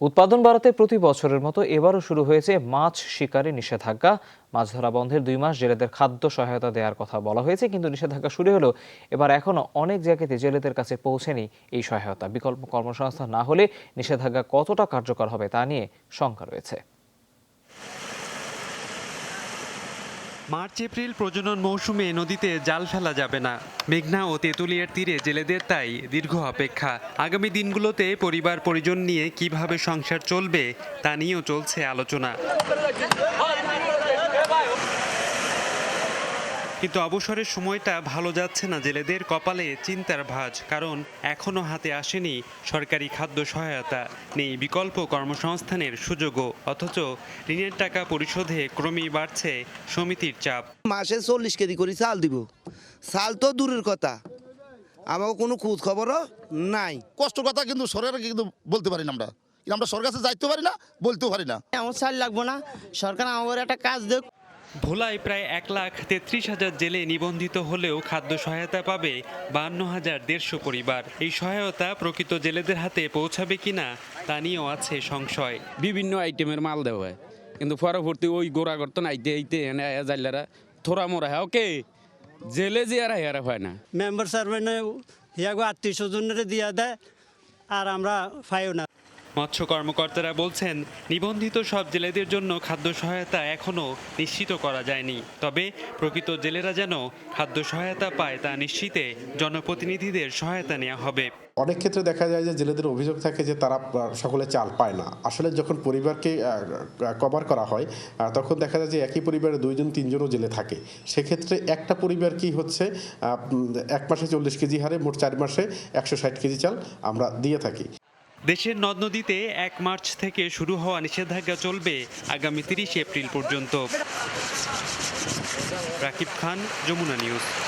উৎপাদন বাড়াতে প্রতি বছরের মতো এবারও শুরু হয়েছে মাছ শিকারে নিষেধাজ্ঞা। মাছ ধরা বন্ধের দুই মাস জেলেদের খাদ্য সহায়তা দেওয়ার কথা বলা হয়েছে, কিন্তু নিষেধাজ্ঞা শুরু হলেও এবার এখনও অনেক জায়গাতে জেলেদের কাছে পৌঁছেনি এই সহায়তা। বিকল্প কর্মসংস্থান না হলে নিষেধাজ্ঞা কতটা কার্যকর হবে তা নিয়ে শঙ্কা রয়েছে। মার্চ, এপ্রিল প্রজনন মৌসুমে নদীতে জাল ফেলা যাবে না। মেঘনা ও তেঁতুলিয়ার তীরে জেলেদের তাই দীর্ঘ অপেক্ষা। আগামী দিনগুলোতে পরিবার পরিজন নিয়ে কীভাবে সংসার চলবে তা নিয়েও চলছে আলোচনা। কিন্তু অবসরের সময়টা ভালো যাচ্ছে না জেলেদের কপালে চিন্তার ভাঁজ কারণ এখনও হাতে আসেনি সরকারি খাদ্য সহায়তা নেই বিকল্প কর্মসংস্থানের সুযোগও অথচ ঋণের টাকা পরিশোধে ক্রমেই বাড়ছে সমিতির চাপ। মাসে চল্লিশ কেজি করে চাল দিব। চাল তো দূরের কথা। আমাকে কোনো খোঁজ খবরও নাই। কষ্ট কথা কিন্তু সরকারকে কিন্তু বলতে পারি না আমরা। কিন্তু আমরা সরকার কাছে যাইতে পারি না বলতেও পারি না। আমার চাল লাগবো না। সরকার আমার একটা কাজ দেখ। ভোলায় প্রায় এক লাখ তেত্রিশ হাজার জেলে নিবন্ধিত হলেও খাদ্য সহায়তা পাবে বান্ন হাজার দেড়শো পরিবার। এই সহায়তা প্রকৃত জেলেদের হাতে পৌঁছাবে কিনা তা নিয়েও আছে সংশয়। বিভিন্ন আইটেমের মাল দেওয়া হয়। কিন্তু পরবর্তী ওই গোড়া করতো না আইতে আইতে এনে আয়া জাইলারা থোড়া মোড়া হয়। ওকে জেলে যে আর হেয়ারা হয় না। মেম্বার সার্ভেনে ইয়াগো আত্মীয় স্বজনের দিয়া দেয় আর আমরা পাইও না। মৎস্য কর্মকর্তারা বলছেন, নিবন্ধিত সব জেলেদের জন্য খাদ্য সহায়তা এখনও নিশ্চিত করা যায়নি। তবে প্রকৃত জেলেরা যেন খাদ্য সহায়তা পায় তা নিশ্চিতে জনপ্রতিনিধিদের সহায়তা নেওয়া হবে। অনেক ক্ষেত্রে দেখা যায় যে জেলেদের অভিযোগ থাকে যে তারা সকলে চাল পায় না। আসলে যখন পরিবারকে কভার করা হয় তখন দেখা যায় যে একই পরিবারে দুইজন, তিনজনও জেলে থাকে। সেক্ষেত্রে একটা পরিবার কি হচ্ছে এক মাসে চল্লিশ কেজি হারে মোট চার মাসে একশো ষাট কেজি চাল আমরা দিয়ে থাকি। দেশের নদ নদীতে এক মার্চ থেকে শুরু হওয়া নিষেধাজ্ঞা চলবে আগামী তিরিশ এপ্রিল পর্যন্ত। রাকিব খান, যমুনা নিউজ।